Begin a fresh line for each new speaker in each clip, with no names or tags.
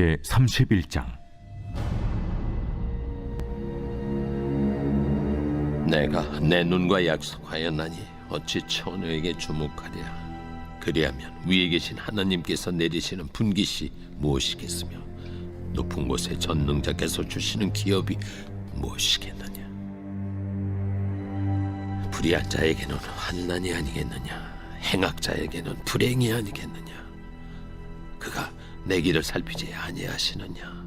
제 31장.
내가 내 눈과 약속하였나니 어찌 처녀에게 주목하랴? 그리하면 위에 계신 하나님께서 내리시는 분깃이 무엇이겠으며 높은 곳에 전능자께서 주시는 기업이 무엇이겠느냐? 불의한 자에게는 환난이 아니겠느냐? 행악자에게는 불행이 아니겠느냐? 그가 내 길을 살피지 아니하시느냐?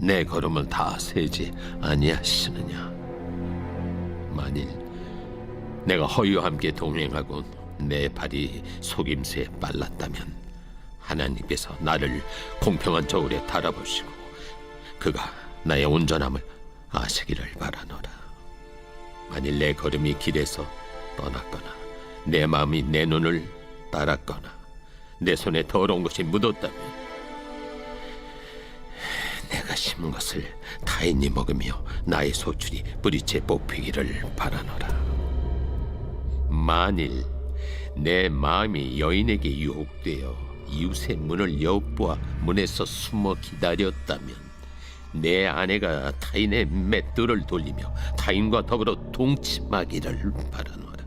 내 걸음을 다 세지 아니하시느냐? 만일 내가 허위와 함께 동행하고 내 발이 속임수에 빨랐다면 하나님께서 나를 공평한 저울에 달아보시고 그가 나의 온전함을 아시기를 바라노라. 만일 내 걸음이 길에서 떠났거나 내 마음이 내 눈을 따랐거나 내 손에 더러운 것이 묻었다면 내가 심은 것을 타인이 먹으며 나의 소출이 뿌리째 뽑히기를 바라노라. 만일 내 마음이 여인에게 유혹되어 이웃의 문을 엿보아 문에서 숨어 기다렸다면 내 아내가 타인의 맷돌을 돌리며 타인과 더불어 동침하기를 바라노라.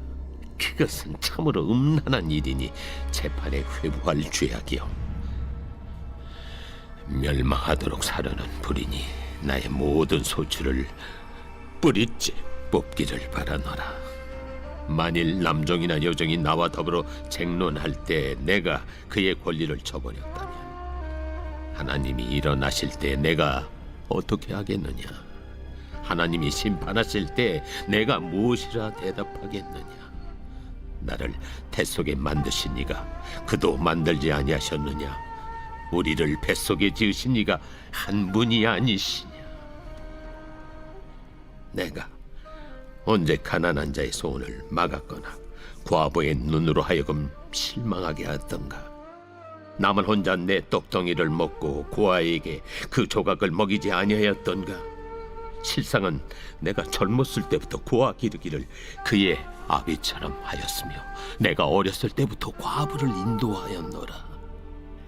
그것은 참으로 음란한 일이니 재판에 회부할 죄악이요. 멸망하도록 사려는 불이니 나의 모든 소출을 뿌리째 뽑기를 바라노라. 만일 남종이나 여종이 나와 더불어 쟁론할 때 내가 그의 권리를 저버렸다면 하나님이 일어나실 때 내가 어떻게 하겠느냐? 하나님이 심판하실 때 내가 무엇이라 대답하겠느냐? 나를 태 속에 만드신 이가 그도 만들지 아니하셨느냐? 우리를 뱃속에 지으신 이가 한 분이 아니시냐? 내가 언제 가난한 자의 소원을 막았거나 과부의 눈으로 하여금 실망하게 하던가? 남은 혼자 내 떡덩이를 먹고 고아에게 그 조각을 먹이지 아니하였던가? 실상은 내가 젊었을 때부터 고아 기르기를 그의 아비처럼 하였으며 내가 어렸을 때부터 과부를 인도하였노라.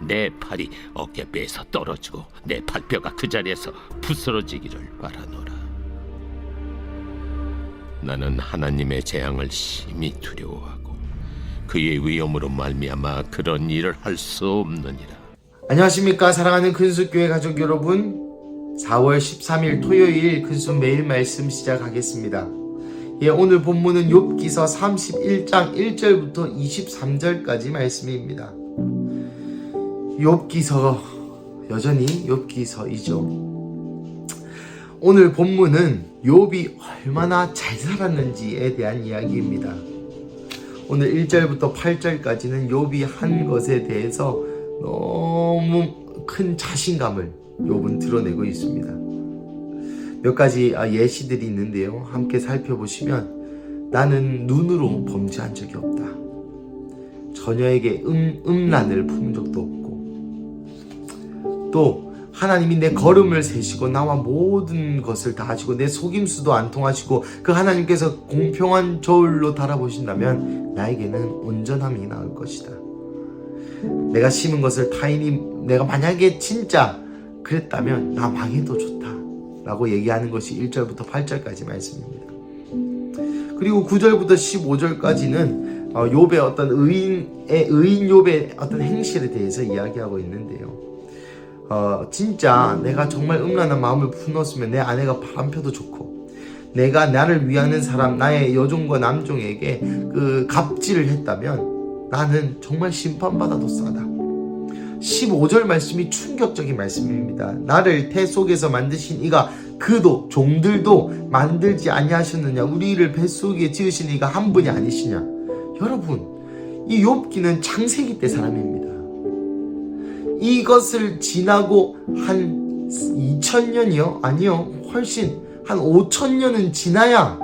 내 팔이 어깨뼈에서 떨어지고 내 팔뼈가 그 자리에서 부스러지기를 바라노라. 나는 하나님의 재앙을 심히 두려워하고 그의 위엄으로 말미암아 그런 일을 할 수 없느니라.
안녕하십니까 사랑하는 근수교회 가족 여러분 4월 13일 토요일 근수 매일 말씀 시작하겠습니다 예, 오늘 본문은 욥기서 31장 1절부터 23절까지 말씀입니다 욥기서 여전히 욥기서이죠 오늘 본문은 욥이 얼마나 잘 살았는지에 대한 이야기입니다 오늘 1절부터 8절까지는 욥이 한 것에 대해서 너무 큰 자신감을 욥은 드러내고 있습니다. 몇 가지 아, 예시들이 있는데요. 함께 살펴보시면 나는 눈으로 범죄한 적이 없다. 처녀에게 음, 음란을 품은 적도 없고 또 하나님이 내 걸음을 세시고 나와 모든 것을 다 하시고 내 속임수도 안 통하시고 그 하나님께서 공평한 저울로 달아보신다면 나에게는 온전함이 나을 것이다. 내가 심은 것을 타인이 내가 만약에 진짜 그랬다면 나 망해도 좋다 라고 얘기하는 것이 1절부터 8절까지 말씀입니다 그리고 9절부터 15절까지는 어, 욥의 어떤 의인의 의인 욥의 어떤 행실에 대해서 이야기하고 있는데요 어, 진짜 내가 정말 음란한 마음을 품었으면 내 아내가 바람펴도 좋고 내가 나를 위하는 사람 나의 여종과 남종에게 그 갑질을 했다면 나는 정말 심판받아도 싸다. 15절 말씀이 충격적인 말씀입니다. 나를 태 속에서 만드신 이가 그도 종들도 만들지 아니하셨느냐 우리를 뱃속에 지으신 이가 한 분이 아니시냐 여러분 이 욥기는 창세기 때 사람입니다. 이것을 지나고 한 2000년이요? 아니요. 훨씬 한 5천 년은 지나야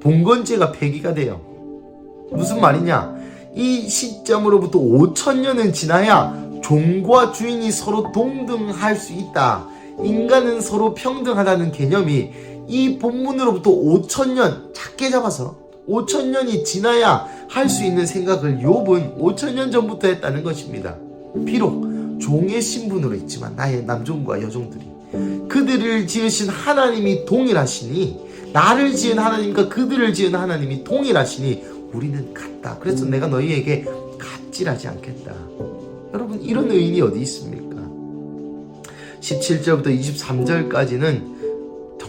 봉건제가 폐기가 돼요. 무슨 말이냐? 이 시점으로부터 5천 년은 지나야 종과 주인이 서로 동등할 수 있다. 인간은 서로 평등하다는 개념이 이 본문으로부터 5천 년 작게 잡아서 5천 년이 지나야 할 수 있는 생각을 욥은 5천 년 전부터 했다는 것입니다. 비록 종의 신분으로 있지만 나의 남종과 여종들이 그들을 지으신 하나님이 동일하시니 나를 지은 하나님과 그들을 지은 하나님이 동일하시니 우리는 같다. 그래서 내가 너희에게 갑질하지 않겠다. 여러분 이런 의인이 어디 있습니까? 17절부터 23절까지는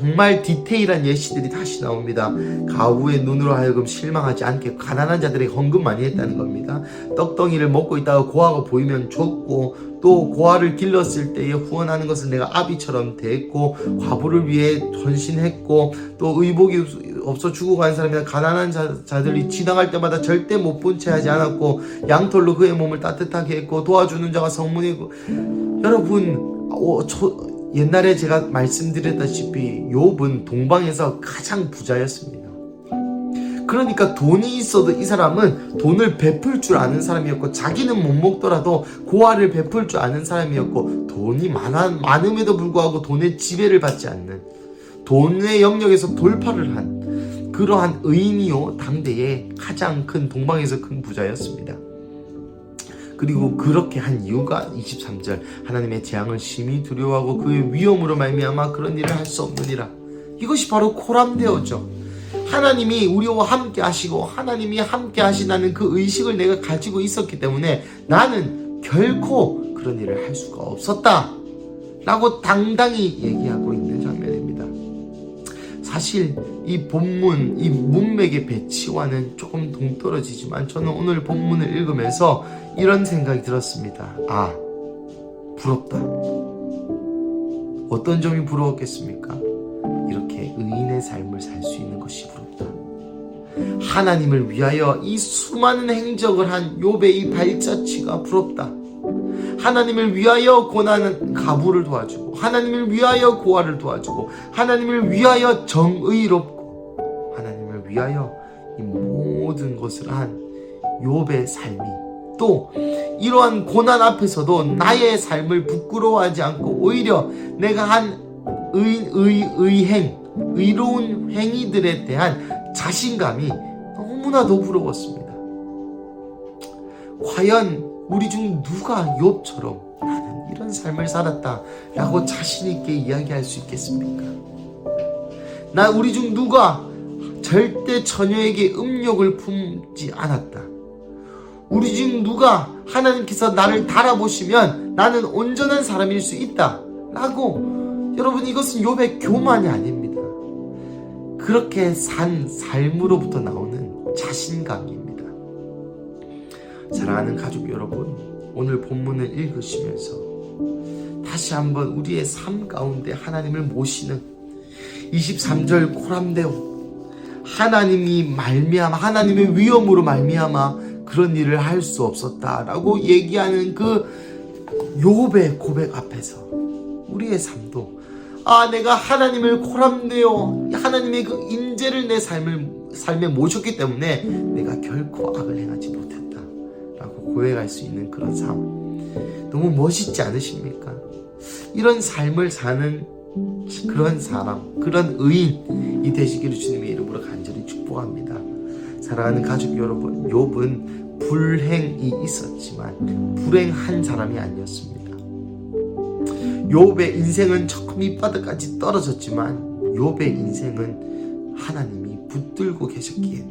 정말 디테일한 예시들이 다시 나옵니다. 가후의 눈으로 하여금 실망하지 않게 가난한 자들에게 헌금 많이 했다는 겁니다. 떡덩이를 먹고 있다가 고아가 보이면 줬고 또 고아를 길렀을 때에 후원하는 것을 내가 아비처럼 대했고 과부를 위해 헌신했고 또 의복이 없어 죽어 간 사람이나 가난한 자, 자들이 지나갈 때마다 절대 못 본 채 하지 않았고 양털로 그의 몸을 따뜻하게 했고 도와주는 자가 성문이고 여러분 어, 저, 옛날에 제가 말씀드렸다시피 욥은 동방에서 가장 부자였습니다. 그러니까 돈이 있어도 이 사람은 돈을 베풀 줄 아는 사람이었고 자기는 못 먹더라도 고아를 베풀 줄 아는 사람이었고 돈이 많아, 많음에도 불구하고 돈의 지배를 받지 않는 돈의 영역에서 돌파를 한 그러한 의인이요 당대의 가장 큰 동방에서 큰 부자였습니다. 그리고 그렇게 한 이유가 23절 하나님의 재앙을 심히 두려워하고 그의 위험으로 말미암아 그런 일을 할 수 없느니라. 이것이 바로 코람데오죠. 하나님이 우리와 함께 하시고 하나님이 함께 하시다는 그 의식을 내가 가지고 있었기 때문에 나는 결코 그런 일을 할 수가 없었다. 라고 당당히 얘기하고 있는 사실 이 본문, 이 문맥의 배치와는 조금 동떨어지지만 저는 오늘 본문을 읽으면서 이런 생각이 들었습니다. 아, 부럽다. 어떤 점이 부러웠겠습니까? 이렇게 의인의 삶을 살 수 있는 것이 부럽다. 하나님을 위하여 이 수많은 행적을 한이 발자취가 부럽다. 하나님을 위하여 고난은 가부를 도와주고 하나님을 위하여 고아를 도와주고 하나님을 위하여 정의롭고 하나님을 위하여 이 모든 것을 한 욥의 삶이 또 이러한 고난 앞에서도 나의 삶을 부끄러워하지 않고 오히려 내가 한 의, 의, 의행 의로운 행위들에 대한 자신감이 너무나도 부러웠습니다. 과연 우리 중 누가 욥처럼 나는 이런 삶을 살았다라고 자신 있게 이야기할 수 있겠습니까? 나 우리 중 누가 절대 처녀에게 음욕을 품지 않았다. 우리 중 누가 하나님께서 나를 달아보시면 나는 온전한 사람일 수 있다. 라고 여러분 이것은 욥의 교만이 아닙니다. 그렇게 산 삶으로부터 나오는 자신감입니다. 사랑하는 가족 여러분, 오늘 본문을 읽으시면서 다시 한번 우리의 삶 가운데 하나님을 모시는 23절 코람데오 하나님이 말미암아 하나님의 위엄으로 말미암아 그런 일을 할 수 없었다라고 얘기하는 그 욥의 고백 앞에서 우리의 삶도 아 내가 하나님을 코람내어 하나님의 그 인재를 내 삶을 삶에 모셨기 때문에 내가 결코 악을 행하지 못했다라 고 고백할 수 있는 그런 삶 너무 멋있지 않으십니까? 이런 삶을 사는 그런 사람, 그런 의인이 되시기를 주님의 이름으로 간절히 축복합니다. 사랑하는 가족 여러분, 욥은 불행이 있었지만 불행한 사람이 아니었습니다. 욥의 인생은 조금 밑바닥까지 떨어졌지만 욥의 인생은 하나님이 붙들고 계셨기에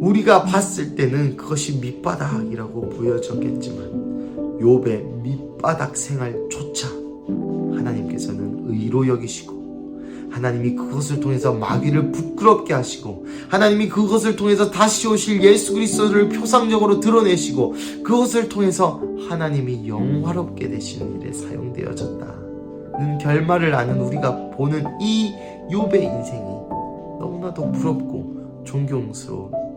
우리가 봤을 때는 그것이 밑바닥이라고 보여졌겠지만 욥의 밑바닥 생활조차 하나님께서는 의로 여기시고 하나님이 그것을 통해서 마귀를 부끄럽게 하시고 하나님이 그것을 통해서 다시 오실 예수 그리스도를 표상적으로 드러내시고 그것을 통해서 하나님이 영화롭게 되시는 일에 사용되어졌다는 결말을 아는 우리가 보는 이 욥의 인생이 너무나도 부럽고 존경스러운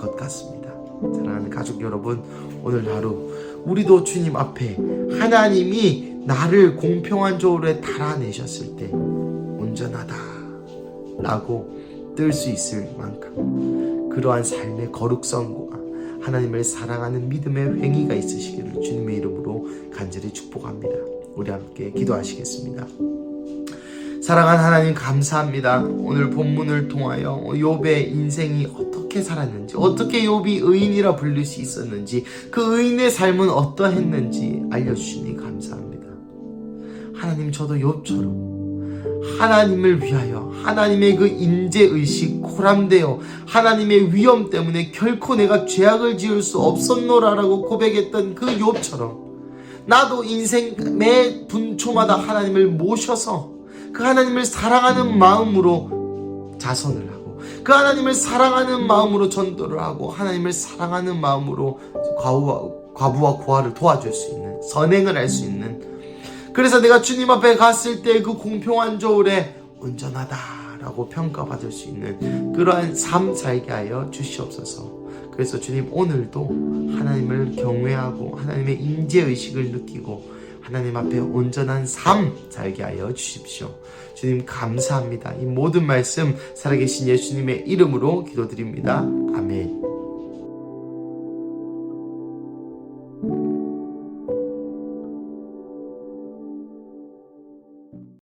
것 같습니다. 사랑하는 가족 여러분, 오늘 하루 우리도 주님 앞에 하나님이 나를 공평한 조울에 달아내셨을 때 온전하다 라고 뜰 수 있을 만큼 그러한 삶의 거룩성과 하나님을 사랑하는 믿음의 행위가 있으시기를 주님의 이름으로 간절히 축복합니다. 우리 함께 기도하시겠습니다. 사랑한 하나님 감사합니다. 오늘 본문을 통하여 욥의 인생이 어떻게 살았는지, 어떻게 욥이 의인이라 불릴 수 있었는지, 그 의인의 삶은 어떠했는지 알려주시니 감사합니다. 하나님 저도 욥처럼 하나님을 위하여 하나님의 그 인재 의식 코람되어 하나님의 위험 때문에 결코 내가 죄악을 지을 수 없었노라라고 고백했던 그 욥처럼 나도 인생 매 분초마다 하나님을 모셔서 그 하나님을 사랑하는 마음으로 자선을 그 하나님을 사랑하는 마음으로 전도를 하고 하나님을 사랑하는 마음으로 과부와, 고아를 도와줄 수 있는 선행을 할 수 있는 그래서 내가 주님 앞에 갔을 때 그 공평한 저울에 온전하다라고 평가받을 수 있는 그러한 삶 살게 하여 주시옵소서. 그래서 주님 오늘도 하나님을 경외하고 하나님의 임재 의식을 느끼고 하나님 앞에 온전한 삶 살게 하여 주십시오. 주님 감사합니다. 이 모든 말씀 살아계신 예수님의 이름으로 기도드립니다. 아멘.